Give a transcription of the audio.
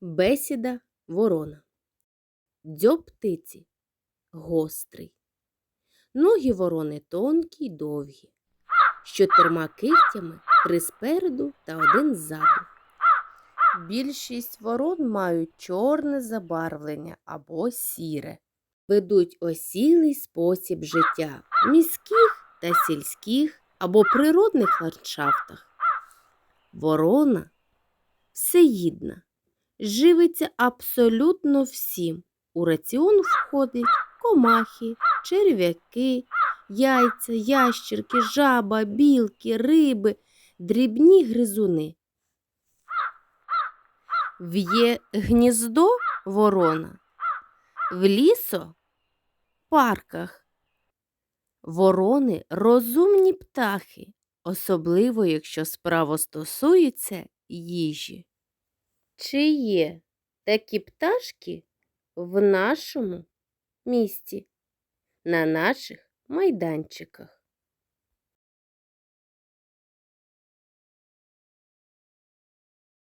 Бесіда ворона. Дзьоб птиці гострий. Ноги ворони тонкі й довгі, з чотирма кихтями, три спереду та один ззаду. Більшість ворон мають чорне забарвлення або сіре. Ведуть осілий спосіб життя міських та сільських або природних ландшафтах. Ворона всеїдна, живиться абсолютно всім. У раціон входить комахи, черв'яки, яйця, ящірки, жаба, білки, риби, дрібні гризуни. В'є гніздо ворона в лісо парках. Ворони розумні птахи, особливо якщо справа стосується їжі. Чи є такі пташки в нашому місті, на наших майданчиках?